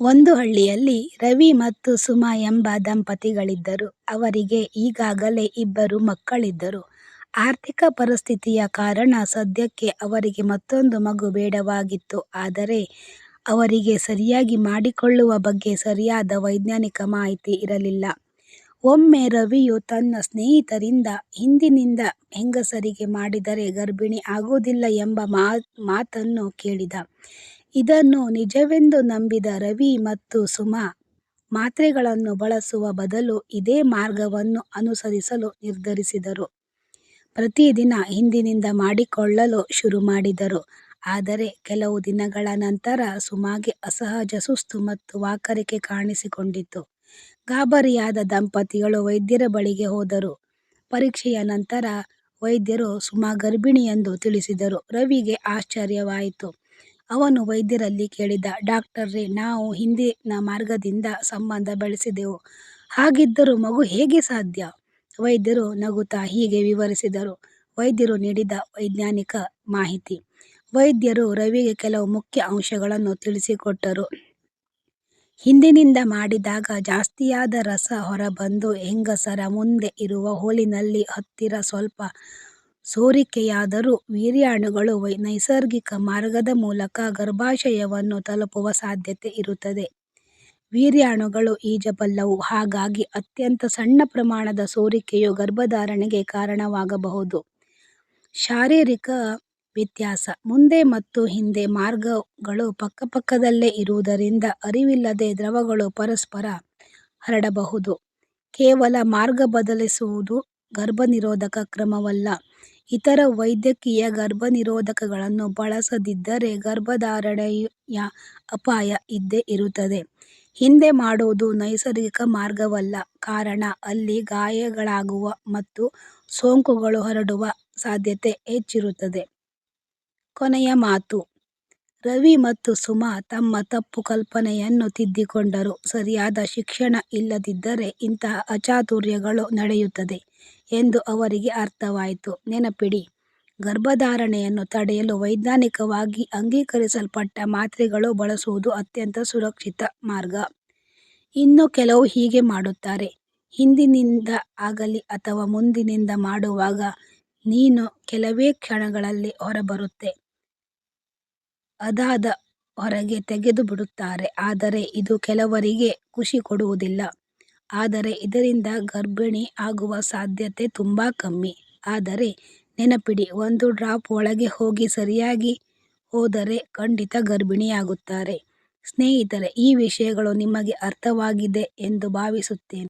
ಒಂದು ಹಳ್ಳಿಯಲ್ಲಿ ರವಿ ಮತ್ತು ಸುಮಾ ಎಂಬ ದಂಪತಿಗಳಿದ್ದರು. ಅವರಿಗೆ ಈಗಾಗಲೇ ಇಬ್ಬರು ಮಕ್ಕಳಿದ್ದರು. ಆರ್ಥಿಕ ಪರಿಸ್ಥಿತಿಯ ಕಾರಣ ಸದ್ಯಕ್ಕೆ ಅವರಿಗೆ ಮತ್ತೊಂದು ಮಗು ಬೇಡವಾಗಿತ್ತು. ಆದರೆ ಅವರಿಗೆ ಸರಿಯಾಗಿ ಮಾಡಿಕೊಳ್ಳುವ ಬಗ್ಗೆ ಸರಿಯಾದ ವೈಜ್ಞಾನಿಕ ಮಾಹಿತಿ ಇರಲಿಲ್ಲ. ಒಮ್ಮೆ ರವಿಯು ತನ್ನ ಸ್ನೇಹಿತರಿಂದ ಹಿಂದಿನಿಂದ ಹೆಂಗಸರಿಗೆ ಮಾಡಿದರೆ ಗರ್ಭಿಣಿ ಆಗುವುದಿಲ್ಲ ಎಂಬ ಮಾತನ್ನು ಕೇಳಿದ. ಇದನ್ನು ನಿಜವೆಂದು ನಂಬಿದ ರವಿ ಮತ್ತು ಸುಮಾ ಮಾತ್ರೆಗಳನ್ನು ಬಳಸುವ ಬದಲು ಇದೇ ಮಾರ್ಗವನ್ನು ಅನುಸರಿಸಲು ನಿರ್ಧರಿಸಿದರು. ಪ್ರತಿದಿನ ಹಿಂದಿನಿಂದ ಮಾಡಿಕೊಳ್ಳಲು ಶುರು ಮಾಡಿದರು ಆದರೆ ಕೆಲವು ದಿನಗಳ ನಂತರ ಸುಮಾಗೆ ಅಸಹಜ ಸುಸ್ತು ಮತ್ತು ವಾಕರಿಕೆ ಕಾಣಿಸಿಕೊಂಡಿತು. ಗಾಬರಿಯಾದ ದಂಪತಿಗಳು ವೈದ್ಯರ ಬಳಿಗೆ ಹೋದರು. ಪರೀಕ್ಷೆಯ ನಂತರ ವೈದ್ಯರು ಸುಮಾ ಗರ್ಭಿಣಿ ಎಂದು ತಿಳಿಸಿದರು. ರವಿಗೆ ಆಶ್ಚರ್ಯವಾಯಿತು. ಅವನು ವೈದ್ಯರಲ್ಲಿ ಕೇಳಿದ, ಡಾಕ್ಟರ್ರೇ, ನಾವು ಹಿಂದಿನ ಮಾರ್ಗದಿಂದ ಸಂಬಂಧ ಬೆಳೆಸಿದೆವು. ಹಾಗಿದ್ದರೂ ಮಗು ಹೇಗೆ ಸಾಧ್ಯ? ವೈದ್ಯರು ನಗುತ್ತಾ ಹೀಗೆ ವಿವರಿಸಿದರು. ವೈದ್ಯರು ನೀಡಿದ ವೈಜ್ಞಾನಿಕ ಮಾಹಿತಿ. ವೈದ್ಯರು ರವಿಗೆ ಕೆಲವು ಮುಖ್ಯ ಅಂಶಗಳನ್ನು ತಿಳಿಸಿಕೊಟ್ಟರು. ಹಿಂದಿನಿಂದ ಮಾಡಿದಾಗ ಜಾಸ್ತಿಯಾದ ರಸ ಹೊರಬಂದು ಹೆಂಗಸರ ಮುಂದೆ ಇರುವ ಹೋಲಿನಲ್ಲಿ ಹತ್ತಿರ ಸ್ವಲ್ಪ ಸೋರಿಕೆಯಾದರೂ ವೀರ್ಯಾಣುಗಳು ನೈಸರ್ಗಿಕ ಮಾರ್ಗದ ಮೂಲಕ ಗರ್ಭಾಶಯವನ್ನು ತಲುಪುವ ಸಾಧ್ಯತೆ ಇರುತ್ತದೆ. ವೀರ್ಯಾಣುಗಳು ಈಜಬಲ್ಲವು. ಹಾಗಾಗಿ ಅತ್ಯಂತ ಸಣ್ಣ ಪ್ರಮಾಣದ ಸೋರಿಕೆಯು ಗರ್ಭಧಾರಣೆಗೆ ಕಾರಣವಾಗಬಹುದು. ಶಾರೀರಿಕ ವ್ಯತ್ಯಾಸ. ಮುಂದೆ ಮತ್ತು ಹಿಂದೆ ಮಾರ್ಗಗಳು ಪಕ್ಕಪಕ್ಕದಲ್ಲೇ ಇರುವುದರಿಂದ ಅರಿವಿಲ್ಲದೆ ದ್ರವಗಳು ಪರಸ್ಪರ ಹರಡಬಹುದು. ಕೇವಲ ಮಾರ್ಗ ಬದಲಿಸುವುದು ಗರ್ಭನಿರೋಧಕ ಕ್ರಮವಲ್ಲ. ಇತರ ವೈದ್ಯಕೀಯ ಗರ್ಭನಿರೋಧಕಗಳನ್ನು ಬಳಸದಿದ್ದರೆ ಗರ್ಭಧಾರಣೆಯ ಅಪಾಯ ಇದ್ದೇ ಇರುತ್ತದೆ. ಹಿಂದೆ ಮಾಡುವುದು ನೈಸರ್ಗಿಕ ಮಾರ್ಗವಲ್ಲ. ಕಾರಣ, ಅಲ್ಲಿ ಗಾಯಗಳಾಗುವ ಮತ್ತು ಸೋಂಕುಗಳು ಹರಡುವ ಸಾಧ್ಯತೆ ಹೆಚ್ಚಿರುತ್ತದೆ. ಕೊನೆಯ ಮಾತು. ರವಿ ಮತ್ತು ಸುಮಾ ತಮ್ಮ ತಪ್ಪು ಕಲ್ಪನೆಯನ್ನು ತಿದ್ದಿಕೊಂಡರು. ಸರಿಯಾದ ಶಿಕ್ಷಣ ಇಲ್ಲದಿದ್ದರೆ ಇಂತಹ ಅಚಾತುರ್ಯಗಳು ನಡೆಯುತ್ತದೆ ಎಂದು ಅವರಿಗೆ ಅರ್ಥವಾಯಿತು. ನೆನಪಿಡಿ, ಗರ್ಭಧಾರಣೆಯನ್ನು ತಡೆಯಲು ವೈಜ್ಞಾನಿಕವಾಗಿ ಅಂಗೀಕರಿಸಲ್ಪಟ್ಟ ಮಾತ್ರೆಗಳು ಬಳಸುವುದು ಅತ್ಯಂತ ಸುರಕ್ಷಿತ ಮಾರ್ಗ. ಇನ್ನು ಕೆಲವು ಹೀಗೆ ಮಾಡುತ್ತಾರೆ. ಹಿಂದಿನಿಂದ ಆಗಲಿ ಅಥವಾ ಮುಂದಿನಿಂದ ಮಾಡುವಾಗ ನೀನು ಕೆಲವೇ ಕ್ಷಣಗಳಲ್ಲಿ ಹೊರಬರುತ್ತೆ. ಅದಾದ ಹೊರಗೆ ತೆಗೆದುಬಿಡುತ್ತಾರೆ. ಆದರೆ ಇದು ಕೆಲವರಿಗೆ ಖುಷಿ ಕೊಡುವುದಿಲ್ಲ. ಆದರೆ ಇದರಿಂದ ಗರ್ಭಿಣಿ ಆಗುವ ಸಾಧ್ಯತೆ ತುಂಬ ಕಮ್ಮಿ. ಆದರೆ ನೆನಪಿಡಿ, ಒಂದು ಡ್ರಾಪ್ ಒಳಗೆ ಹೋಗಿ ಸರಿಯಾಗಿ ಹೋದರೆ ಖಂಡಿತ ಗರ್ಭಿಣಿಯಾಗುತ್ತಾರೆ. ಸ್ನೇಹಿತರೆ, ಈ ವಿಷಯಗಳು ನಿಮಗೆ ಅರ್ಥವಾಗಿದೆ ಎಂದು ಭಾವಿಸುತ್ತೇನೆ.